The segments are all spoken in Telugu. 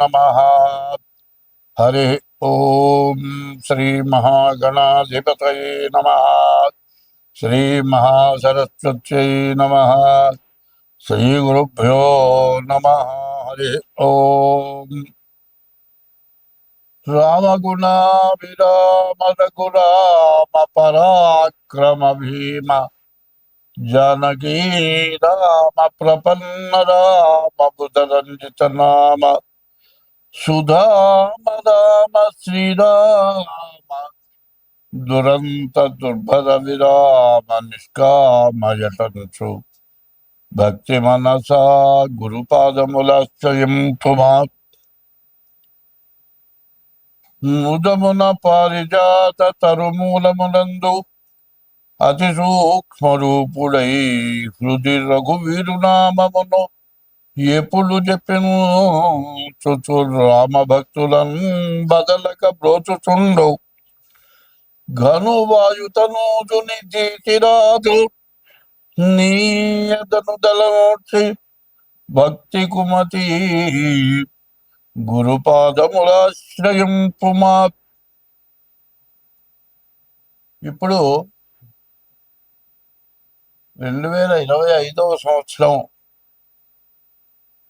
नमः। हरे ओम श्री महागणाधिपत नम। श्री महासरस्वत नम। श्री गुरुभ्यो नम। हरे ॐ रामगुणाभिरामरघुरामपराक्रम भीम जानकी राम प्रपन्न राम बुधरंजित नाम సుధామ రామ శ్రీరామ దురంత దుర్భర విరామ నిష్కామయటంచు భక్తి మనసా గురుపాదములాశ్రయం పుమా ముదమున పారిజాత తరుమూలమునందు అతి సూక్ష్మ రూపుడై హృది రఘువీరునామమును ఎప్పుడు చెప్పెను చుచు రామ భక్తులను బదలక బ్రోచుచుండు. ఘను వాయుతనూజుని జీతిరాజు నీయదను దళమూర్చి భక్తి కుమతి గురుపాదములాశ్రయం పుమా ఇప్పుడు రెండు వేల ఇరవై ఐదవ సంవత్సరం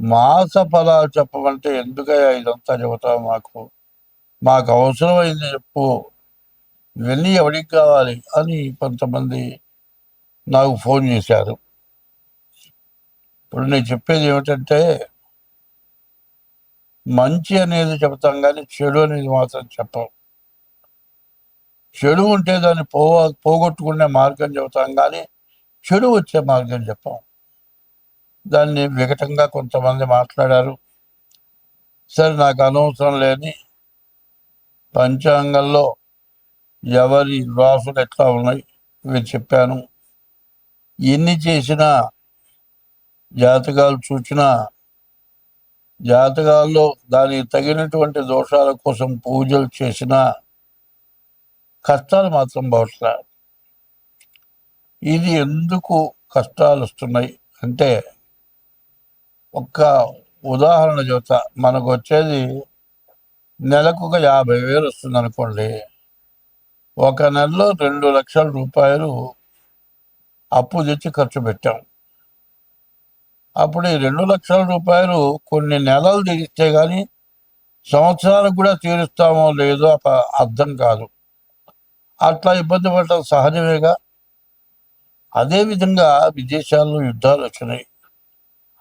మాస ఫలాలు చెప్పమంటే ఎందుకయ్యా ఇదంతా చెబుతావు మాకు? మాకు అవసరమైంది చెప్పు. ఇవన్నీ ఎవరికి కావాలి? అని కొంతమంది నాకు ఫోన్ చేశారు. ఇప్పుడు నేను చెప్పేది ఏమిటంటే మంచి అనేది చెబుతాం కానీ చెడు అనేది మాత్రం చెప్పం. చెడు ఉంటే దాన్ని పో పోగొట్టుకునే మార్గం చెబుతాం కానీ చెడు వచ్చే మార్గం చెప్పాం. దాన్ని వికటంగా కొంతమంది మాట్లాడారు. సరే నాకు అనవసరం లేని పంచాంగంలో ఎవరి రాసులు ఎట్లా ఉన్నాయి? ఇవి చెప్పాను. ఎన్ని చేసినా జాతకాలు చూచినా జాతకాల్లో దానికి తగినటువంటి దోషాల కోసం పూజలు చేసినా కష్టాలు మాత్రం బహుశా ఇది ఎందుకు కష్టాలు వస్తున్నాయి అంటే ఒక్క ఉదాహరణ చెబుతా మనకు వచ్చేది నెలకు ఒక యాభై వేలు వస్తుంది అనుకోండి ఒక నెలలో రెండు లక్షల రూపాయలు అప్పు తెచ్చి ఖర్చు పెట్టాం. అప్పుడు ఈ రెండు లక్షల రూపాయలు కొన్ని నెలలు తీరిస్తే కానీ సంవత్సరాలకు కూడా తీరుస్తామో లేదో అర్థం కాదు. అట్లా ఇబ్బంది పడటం సహజమేగా. అదేవిధంగా విదేశాల్లో యుద్ధాలు వచ్చినాయి.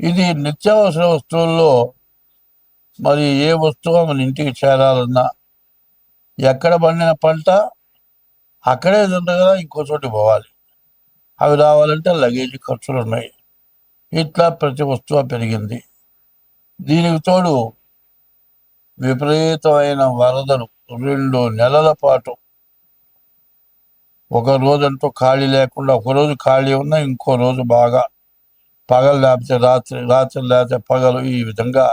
ఇది నిత్యావసర వస్తువుల్లో మరి ఏ వస్తువు మన ఇంటికి చేరాలన్నా ఎక్కడ పండిన పంట అక్కడే తిండగా ఇంకో చోటి పోవాలి. అవి రావాలంటే లగేజ్ ఖర్చులు ఉన్నాయి ఇట్లా ప్రతి వస్తువు పెరిగింది. దీనికి తోడు విపరీతమైన వరదలు రెండు నెలల పాటు. ఒక రోజంటూ ఖాళీ లేకుండా ఒక రోజు ఖాళీ ఉన్నా ఇంకో రోజు బాగా పగలు లేకపోతే రాత్రి రాత్రి లేకపోతే పగలు ఈ విధంగా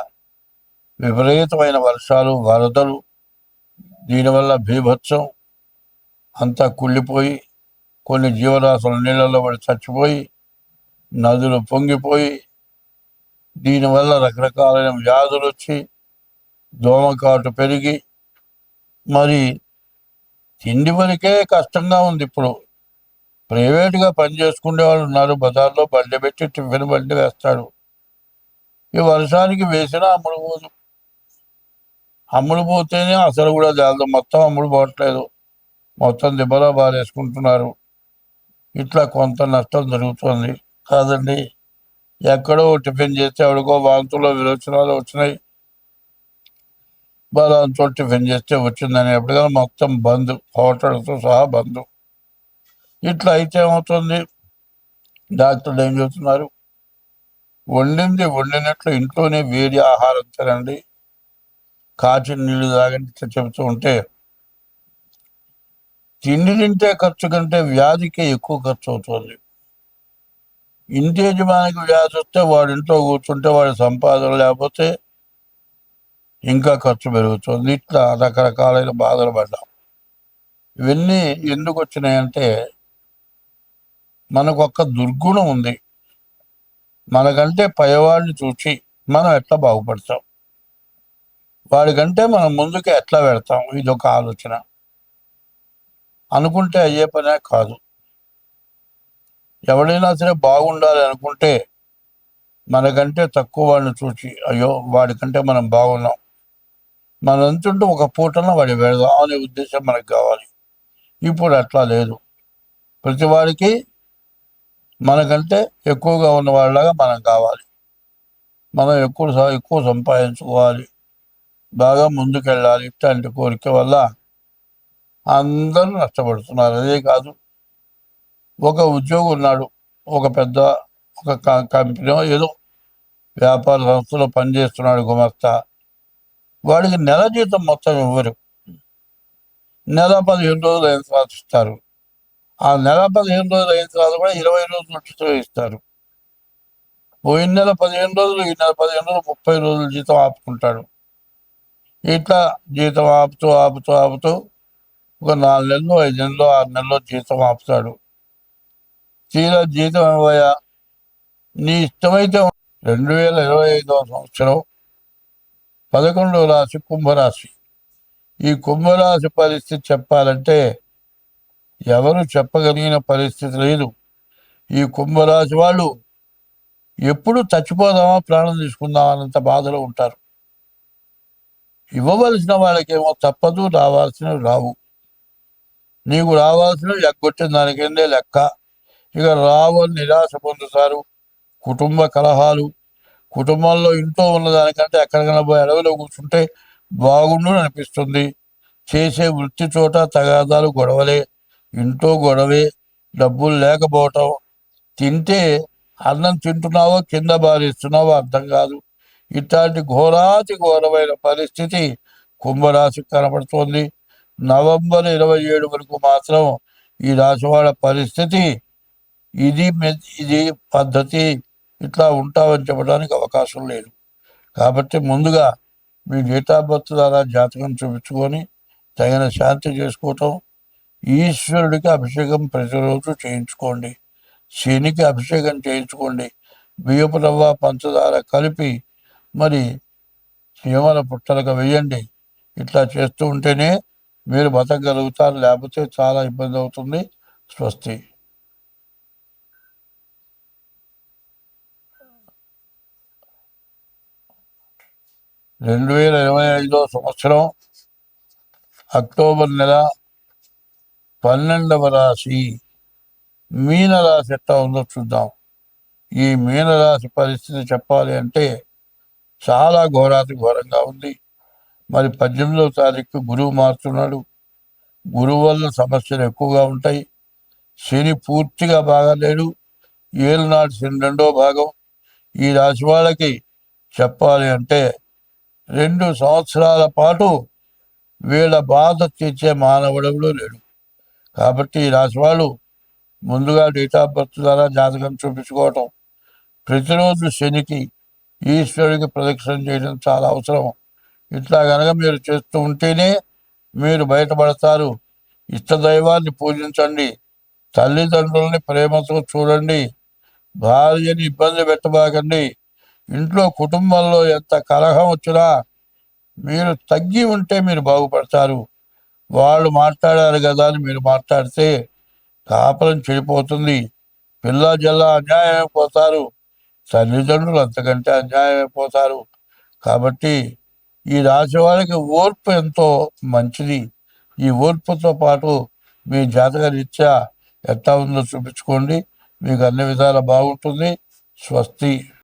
విపరీతమైన వర్షాలు వరదలు దీనివల్ల భీభత్సం అంతా కుళ్ళిపోయి కొన్ని జీవరాశులు నీళ్ళలో పడి చచ్చిపోయి నదులు పొంగిపోయి దీనివల్ల రకరకాలైన వ్యాధులు వచ్చి దోమకాటు పెరిగి మరి తిండి వరకే కష్టంగా ఉంది ఇప్పుడు. ప్రైవేట్గా పని చేసుకునే వాళ్ళు ఉన్నారు బజార్లో బండి పెట్టి టిఫిన్ బండి వేస్తాడు ఈ వర్షానికి వేసినా అమ్ముడు పోదు. అమ్ముడు పోతేనే అసలు కూడా జాలదు మొత్తం అమ్ముడు పోవట్లేదు. మొత్తం దిబ్బలో బారేసుకుంటున్నారు ఇట్లా కొంత నష్టం జరుగుతుంది. కాదండి ఎక్కడో టిఫిన్ చేస్తే ఎవడికో వాంతులో విరోచనాలు వచ్చినాయి. బలాంతో టిఫిన్ చేస్తే వచ్చిందని ఎప్పటికైనా మొత్తం బంద్ హోటల్తో సహా బంద్. ఇట్లా అయితే ఏమవుతుంది? డాక్టర్లు ఏం చెబుతున్నారు వండింది వండినట్లు ఇంట్లోనే వేడి ఆహారం తినండి. కాచిన నీళ్ళు తాగండి ఇట్లా చెబుతూ ఉంటే తిండి తింటే ఖర్చు కంటే వ్యాధికి ఎక్కువ ఖర్చు అవుతుంది. ఇంటి యజమానికి వ్యాధి వస్తే వాడి ఇంట్లో కూర్చుంటే వాడి సంపాదన లేకపోతే ఇంకా ఖర్చు పెరుగుతుంది. ఇట్లా రకరకాలైన బాధలు పడ్డాం. ఇవన్నీ ఎందుకు వచ్చినాయంటే మనకు ఒక దుర్గుణం ఉంది. మనకంటే పైవాడిని చూసి మనం ఎట్లా బాగుపడతాం? వాడికంటే మనం ముందుకు ఎట్లా పెడతాం ఇది ఒక ఆలోచన. అనుకుంటే అయ్యే పనే కాదు. ఎవడైనా సరే బాగుండాలి అనుకుంటే మనకంటే తక్కువ వాడిని చూసి అయ్యో వాడికంటే మనం బాగున్నాం. మనం ఎంతుంటే ఒక పూటన వాడి పెడదాం అనే ఉద్దేశం మనకు కావాలి. ఇప్పుడు అట్లా లేదు. ప్రతి వాడికి మనకంటే ఎక్కువగా ఉన్న వాళ్ళలాగా మనం కావాలి. మనం ఎక్కువ ఎక్కువ సంపాదించుకోవాలి. బాగా ముందుకెళ్ళాలి ఇట్లాంటి కోరిక వల్ల అందరూ నష్టపడుతున్నారు. అదే కాదు ఒక ఉద్యోగి ఉన్నాడు ఒక పెద్ద ఒక క- కంపెనీ ఏదో వ్యాపార సంస్థలో పనిచేస్తున్నాడు గుమస్తా. వాడికి నెల జీతం మొత్తం ఇవ్వరు. నెల పదిహేను రోజులు అయిన సాధిస్తారు ఇస్తారు ఆ నెల పదిహేను రోజులు అయిన తర్వాత కూడా ఇరవై రోజులు ఉచితం ఇస్తారు. పోయిన నెల పదిహేను రోజులు ఈ నెల పదిహేను రోజులు ముప్పై రోజులు జీతం ఆపుకుంటాడు. ఇట్లా జీతం ఆపుతూ ఆపుతూ ఆపుతూ ఒక నాలుగు నెలలు ఐదు నెలలు ఆరు నెలలు జీతం ఆపుతాడు. తీరా జీతం ఇవ్వయా? నీ ఇష్టమైతే రెండు వేల ఇరవై ఐదవ సంవత్సరం పదకొండవ రాశి కుంభరాశి. ఈ కుంభరాశి పరిస్థితి చెప్పాలంటే ఎవరు చెప్పగలిగిన పరిస్థితి లేదు. ఈ కుంభరాశి వాళ్ళు ఎప్పుడు చచ్చిపోదామా ప్రాణం తీసుకుందామా అన్నంత బాధలో ఉంటారు. ఇవ్వవలసిన వాళ్ళకేమో తప్పదు రావాల్సినవి రావు. నీకు రావాల్సినవి ఎగ్గొట్టిన దానికిందే లెక్క. ఇక రావు అని నిరాశ పొందుతారు. కుటుంబ కలహాలు కుటుంబంలో ఇంట్లో ఉన్న దానికంటే ఎక్కడికైనా పోయి అడవిలో కూర్చుంటే బాగుండు అనిపిస్తుంది. చేసే వృత్తి చోట తగాదాలు గొడవలే. ఇంట్లో గొడవే డబ్బులు లేకపోవటం. తింటే అన్నం తింటున్నావో కింద బారిస్తున్నావో అర్థం కాదు. ఇట్లాంటి ఘోరాతి ఘోరమైన పరిస్థితి కుంభరాశికి కనపడుతోంది. నవంబర్ ఇరవై ఏడు వరకు మాత్రం ఈ రాశి వాళ్ళ పరిస్థితి ఇది ఇది పద్ధతి ఇట్లా ఉంటామని చెప్పడానికి అవకాశం లేదు. కాబట్టి ముందుగా మీ డేట్ ఆఫ్ బర్త్ ద్వారా జాతకం చూపించుకొని తగిన శాంతి చేసుకోవటం ఈశ్వరుడికి అభిషేకం ప్రతిరోజు చేయించుకోండి. శనికి అభిషేకం చేయించుకోండి. బియ్యపు రవ్వ పంచదార కలిపి మరి చీమల పుట్టలకు వేయండి. ఇట్లా చేస్తూ ఉంటేనే మీరు బతకగలుగుతారు. లేకపోతే చాలా ఇబ్బంది అవుతుంది. స్వస్తి. రెండు వేల ఇరవై ఐదో సంవత్సరం అక్టోబర్ నెల పన్నెండవ రాశి మీనరాశి ఎట్లా ఉందో చూద్దాం. ఈ మీనరాశి పరిస్థితి చెప్పాలి అంటే చాలా ఘోరాతి ఘోరంగా ఉంది. మరి పద్దెనిమిదవ తారీఖు గురువు మారుతున్నాడు. గురువు వల్ల సమస్యలు ఎక్కువగా ఉంటాయి. శని పూర్తిగా బాగాలేడు. ఏలునాడు శని రెండో భాగం. ఈ రాశి వాళ్ళకి చెప్పాలి అంటే రెండు సంవత్సరాల పాటు వీళ్ళ బాధ తీర్చే మానవుడెవడూ లేడు. కాబట్టి ఈ రాశి వాళ్ళు ముందుగా డేట్ ఆఫ్ బర్త్ ద్వారా జాతకం చూపించుకోవటం. ప్రతిరోజు శనికి ఈశ్వరుడికి ప్రదక్షిణ చేయడం చాలా అవసరం. ఇట్లా గనక మీరు చేస్తూ ఉంటేనే మీరు బయటపడతారు. ఇష్టదైవాన్ని పూజించండి. తల్లిదండ్రుల్ని ప్రేమతో చూడండి. భార్యని ఇబ్బంది పెట్టబాకండి. ఇంట్లో కుటుంబంలో ఎంత కలహం వచ్చినా మీరు తగ్గి ఉంటే మీరు బాగుపడతారు. వాళ్ళు మాట్లాడారు కదా అని మీరు మాట్లాడితే కాపురం చెడిపోతుంది. పిల్ల జల్లా అన్యాయం అయిపోతారు తల్లిదండ్రులు అంతకంటే అన్యాయం అయిపోతారు కాబట్టి ఈ రాశి వాళ్ళకి ఓర్పు ఎంతో మంచిది. ఈ ఓర్పుతో పాటు మీ జాతక రీత్యా ఎట్లా ఉందో చూపించుకోండి. మీకు అన్ని విధాలా బాగుంటుంది. స్వస్తి.